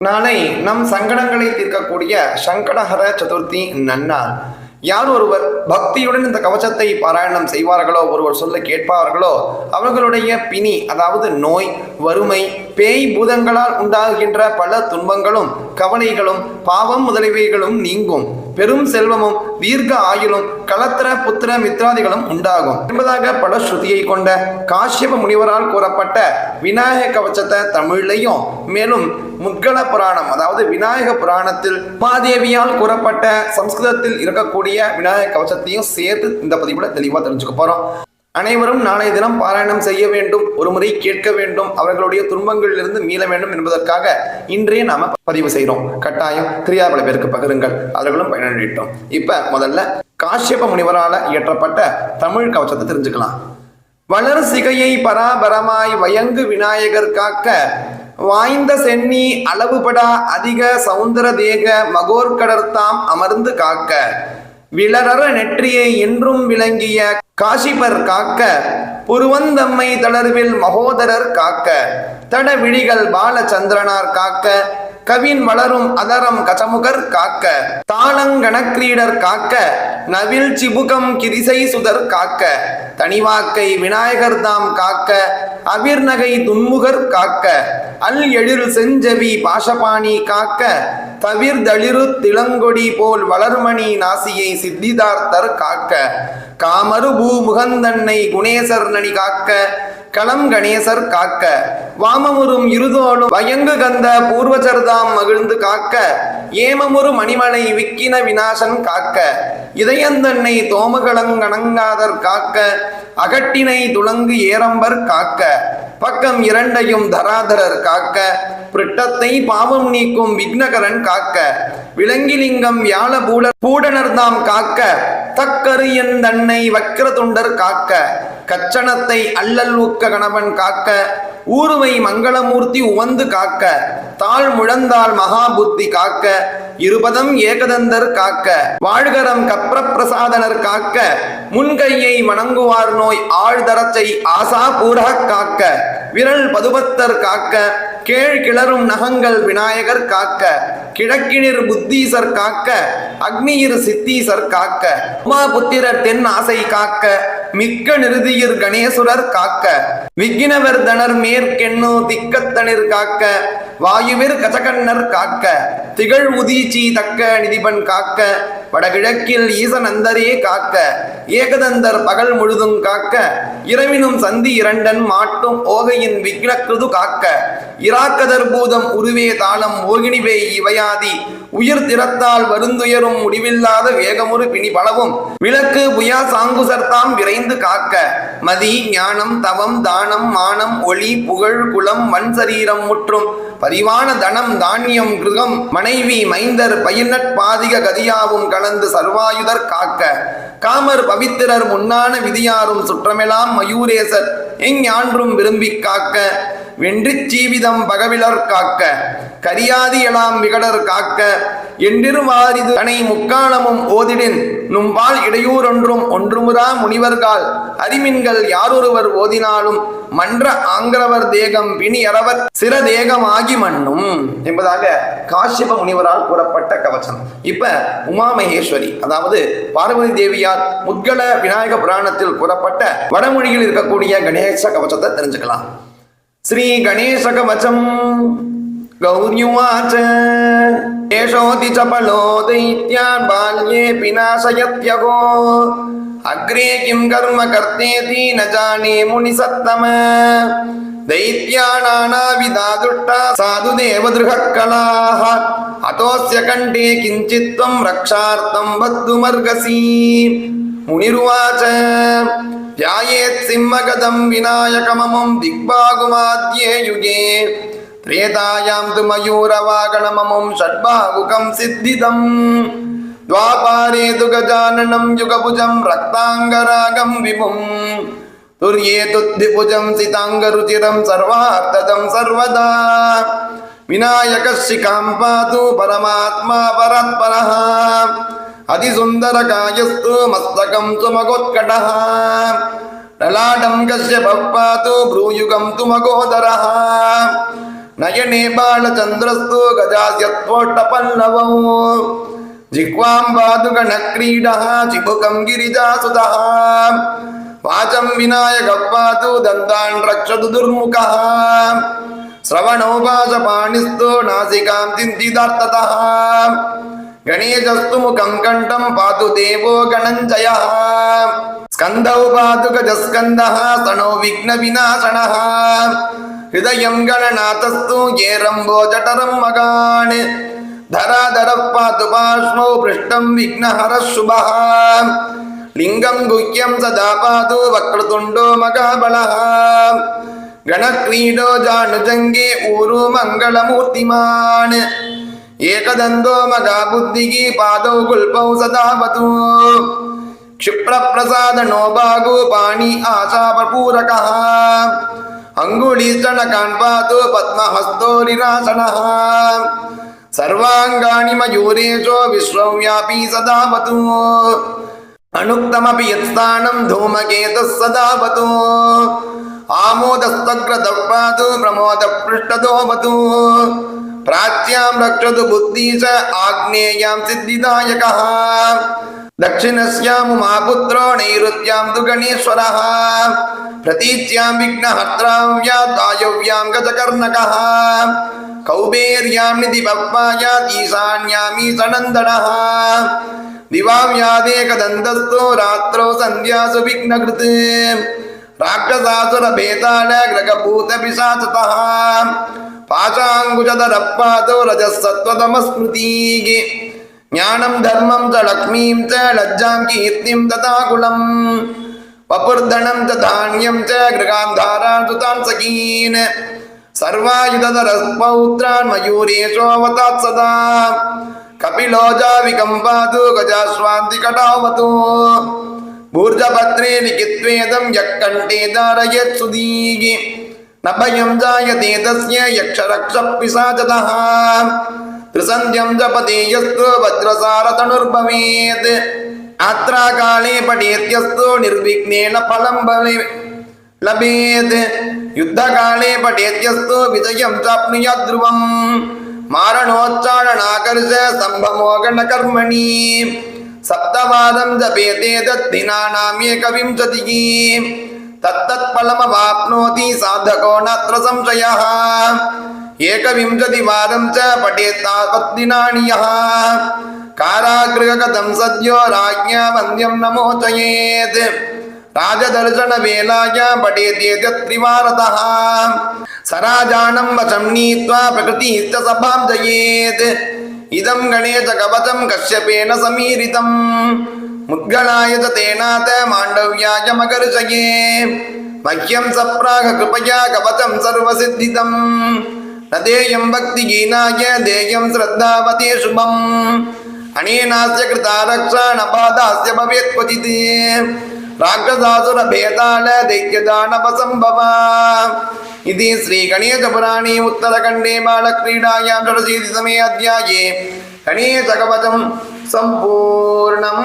நாளை நம் சங்கடங்களை தீர்க்கக்கூடிய சங்கடஹர சதுர்த்தி நன்னாள். யார் ஒருவர் பக்தியுடன் இந்த கவசத்தை பாராயணம் செய்வார்களோ ஒருவர் சொல்ல கேட்பார்களோ அவர்களுடைய பிணி அதாவது நோய் வறுமை பேய் பூதங்களால் உண்டாகின்ற பல துன்பங்களும் கவலைகளும் பாவம் முதலியவைகளும் நீங்கும். பெரும் செல்வமும் தீர்க்க ஆயுளும் களத்திர புத்திர மித்ராதிகளும் உண்டாகும். என்பதாக பல ஸ்ருதியை கொண்ட காஷ்யப முனிவரால் கூறப்பட்ட விநாயக கவச்சத்தை தமிழ்லையும் மேலும் முத்கல புராணம் அதாவது விநாயக புராணத்தில் மாதேவியால் கூறப்பட்ட சம்ஸ்கிருதத்தில் இருக்கக்கூடிய விநாயக கவச்சத்தையும் சேர்த்து இந்த பதிவுல தெளிவாக தெரிஞ்சுக்க போறோம். அனைவரும் நாளைய தினம் பாராயணம் செய்ய வேண்டும் ஒரு முறை கேட்க வேண்டும் அவர்களுடைய துன்பங்களிலிருந்து மீள வேண்டும் என்பதற்காக இன்றே நாம பதிவு செய்கிறோம் கட்டாயம் தெரியாத பல பேருக்கு பகிருங்கள். அவர்களும் பயனளிட்டோம் இப்ப முதல்ல காஷ்யப முனிவரால இயற்றப்பட்ட தமிழ் கவச்சத்தை தெரிஞ்சுக்கலாம். வளர் சிகையை பராபரமாய் வயங்கு விநாயகர் காக்க வாய்ந்த சென்னி அளவுபடா அதிக சவுந்தர தேக மகோர்கடர்தாம் அமர்ந்து காக்க. விளரற நெற்றியை என்றும் விளங்கிய காசிபர் காக்க புருவந்தம்மை தளர்வில் மகோதரர் காக்க தட விழிகள் பாலச்சந்திரனார் காக்க கவின் வளரும் அதரம் கசமுகர் காக்க தாளங்கணக்கிரீடர் காக்க நவில் சிபுகம் கிரிசை சுதர் காக்க தனிவாக்கை விநாயகர் தாம் காக்க அவிர்நகை துன்முகர் காக்க அல் எழில் செஞ்சவி பாஷபாணி காக்க தவிர்தளிரு திளங்கொடி போல் வளர்மணி நாசியை சித்திதார்த்தர் காக்க காமரு பூ முகந்தன்னை குணேசர் நனி காக்க களம் கணேசர் காக்க வாமமுறும் இருதோளும் வயங்கு கந்த பூர்வச்சர்தாம் மகிழ்ந்து காக்க ஏமமுறு மணிமலை விக்கின வினாசன் காக்க இதயந்தன்னை தோமகளங்கணங்காதர் காக்க அகட்டினை துளங்கு ஏரம்பர் காக்க பக்கம் இரண்டையும் தராதரர் காக்க பிரிட்டத்தை பாவம் நீக்கும் விக்னகரன் காக்க விலங்கிலிங்கம் யாழ பூடனர்தாம் காக்க தக்கரு என் தன்னை வக்கிரதுண்டர் காக்க கச்சனத்தை அல்லல் ஊக்க கணவன் காக்க ஊருவை மங்களமூர்த்தி உவந்து காக்க தாழ் முழந்தாள் மகாபுத்தி காக்க இருபதம் ஏகதந்தர் காக்க வாழ்கரம் கப்ர பிரசாதனர் காக்க முன்கையை வணங்குவார் நோய் ஆழ்தரச்சை ஆசா பூரக காக்க விரல் பதுபத்தர் காக்க கேழ் கிளறும் நகங்கள் விநாயகர் காக்க கிழக்கினிர் புத்தீசர் காக்க அக்னியிர் சித்தீசர் காக்க உமாபுத்திரர் தென் ஆசை காக்க மிக்க நிருதியிர் கணேசுரர் காக்க விக்கினவர்தனர் மேற்கெண்ணு திக்கத்தனிர் காக்க வாயுவிர் கஜகண்ணர் காக்க திகழ் உதீச்சி தக்க நிதிபன் காக்க வடகிழக்கில் ஈசனந்தரே காக்க ஏகதந்தர் பகல் முழுதும் காக்க இரவினும் சந்தி இரண்டன் மாட்டும் ஓகையின் விக்னக்கிருது காக்க. இராக்கதர் பூதம் உருவே தாளம் ஓகினிவே இவையாதி உயிர் திறத்தால் வருந்துயரும் முடிவில்லாத வேகமுறு பிணி பலவும் விளக்கு புயா சாங்குசர்தாம் விரைந்து காக்க. மதி ஞானம் தவம் தானம் மானம் ஒளி புகழ் குலம் மண் சரீரம் முற்றும் பரிவான தனம் தானியம் கிருகம் மனைவி மைந்தர் பயிர்நட் பாதிக கதியாவும் கலந்து சர்வாயுதர் காக்க. காமர் பவித்திரர் முன்னான விதியாரும் சுற்றமெல்லாம் மயூரேசர் எஞ்ஞான்றும் விரும்பி காக்க. வென்றிச் சீவிதம் பகவிலர் காக்க. கரியாதி எலாம் விகடர் காக்க என்றிருவாரிது தனை முக்காலமும் ஓதிடின் நும்பால் இடையூறொன்றும் ஒன்றுமுறா முனிவர்கால். அறிமின்கள் யாரொருவர் ஓதினாலும் மன்ற ஆங்கிரவர் தேகம் பிணி அறவர் சிற தேகமாகி மண்ணும். என்பதாக காஷ்யப முனிவரால் கூறப்பட்ட கவசம். இப்ப உமா மகேஸ்வரி அதாவது பார்வதி தேவியார் முத்கல விநாயக புராணத்தில் கூறப்பட்ட வடமொழியில் இருக்கக்கூடிய கணேச கவசத்தை தெரிஞ்சுக்கலாம். ஸ்ரீ கணேச கவசம். गौर्युवाच एषोऽति चपलो दैत्यान् बाल्ये विनाशयत्यगो अग्रे किं कर्म कर्तेति न जाने मुनिसत्तम दैत्यानानाविधा दुष्टा साधु देवदृहकलाः अतोऽस्य कण्ठे किञ्चित् त्वं रक्षार्थं बद्धुमर्गसि मुनिरुवाच ध्यायेत् सिंहगदं विनायकममं दिग्बागुमाद्ये युगे त्रेतायां तु मयूरवागणममुं षड्बाहुकं सिद्धिदम् द्वापारे तु गजाननं युगभुजं रक्ताङ्गरागं विभुम् तुर्ये तुद्धिभुजं सिताङ्गरुचिरं सर्वार्थदं सर्वदा विनायकशिखां पातु परमात्मा परात्परः अतिसुन्दरकायस्तु मस्तकं सुमगोत्कटः ललाटं कश्यपः पातु भ्रूयुगं तु मगोदरः నయనే బాళచంద్రస్తో గజాస్యోట్టపల్లవం జిహ్వాం పాదుగణక్రీడ చిబుకం గిరిజాసుత వాచం వినాయక పాదు దంతాన్ రక్షదు దుర్ముఖ శ్రవణోపాశపాణిస్తో నాసికాం చింతిదార్థత గణేశస్తు ముఖం కంఠం పాతు దేవో గణంజయ స్కందౌ పాతు గజస్కంద సణో విఘ్న వినాశణ हृदयं गणनाथस्तु येरम्बो जठरं मगान् धराधरः पातु पार्श्वौ पृष्ठं विघ्नहरः शुभः लिङ्गं गुह्यं सदा पातु वक्रतुण्डो मगाबलः गणक्रीडो जानुजङ्गे ऊरु मङ्गलमूर्तिमान् एकदन्तो मगाबुद्धिः पादौ कुल्पौ सदावतु क्षिप्रप्रसादनो बाहु पाणि आशापपूरकः अङ्गुलीचणकान् पातु पद्महस्तोरिरासनः सर्वाङ्गाणि मयूरेशो विश्वव्यापी सदावतु अनुक्तमपि यत्स्थानं धूमकेतुः सदावतु आमोदस्तग्रतः पातु प्रमोदपृष्ठतोऽवतु प्राच्यां रक्षतु बुद्धि च आग्नेयां सिद्धिदायकः दक्षिणस्यामुमापुत्रो नैऋत्यां तु गणेश्वरः प्रतीच्यां विघ्नहर्त्रां व्यात् वायव्यां गजकर्णकः कौबेर्यां निधिपप्पायात् ईशान्यामीशनन्दनः दिवां यादेकदन्तस्थो रात्रौ सन्ध्यासु विघ्नकृत् राक्षसासुरभेदान ग्रगभूतपिशाचतः पाशाङ्कुशधरपादो रजः सत्त्वतमस्मृतिः ज्ञानं धर्मं च लक्ष्मीं च लज्जां कीर्तिं तथा कुलम् वपुर्धनं च धान्यं च गृगान्धारान् सुतान् सखीन् सर्वायुधधरपौत्रान् मयूरेशोऽवतात् सदा कपिलो जाविकम्पातु गजाश्वान्तिकटावतु भूर्जभद्रे लिखित्वेदं यः कण्ठे धारयत् सुदीः न भयं जायते तस्य यक्षरक्षपिशाचतः त्रिसन्ध्यं जपते यस्तु वज्रसारतनुर्भवेत् अत्राकाले पठेत्यस्तु निर्विघ्नेन फलं बले लभेत् युद्धकाले पठेत्यस्तु विजयं चाप्नुयात् ध्रुवम् मारणोच्चारणाकर्ष सम्भमोगणकर्मणि सप्तवादं जपेते तद्दिनानामेकविंशतिः तत्तत्फलमवाप्नोति साधको नात्र संशयः एकविंशतिवादं च पठेत् तावद्दिनानि यः कारागृहगतं सद्यो राज्ञा वन्द्यं नमोचयेत् राजदर्शनवेलायां पठेत्येतत्त्रिवारतः सराजानं वशं नीत्वा प्रकृतिश्च सभां जयेत् इदं गणेशकवचं कश्यपेन समीरितम् मुद्गलाय च तेनाथ माण्डव्याय मकर्षये मह्यं सप्राह कृपया कवचं सर्वसिद्धितम् न देयं भक्तिगीनाय देयं श्रद्धावते शुभम् अनेनास्य कृता रक्षा न बाधास्य भवेत् क्वचित् राक्षसासुरभेदाल दैत्यदानवसम्भवा इति श्रीगणेशपुराणे उत्तरखण्डे बालक्रीडायां षडशीतितमे अध्याये गणेशकवचं सम्पूर्णम्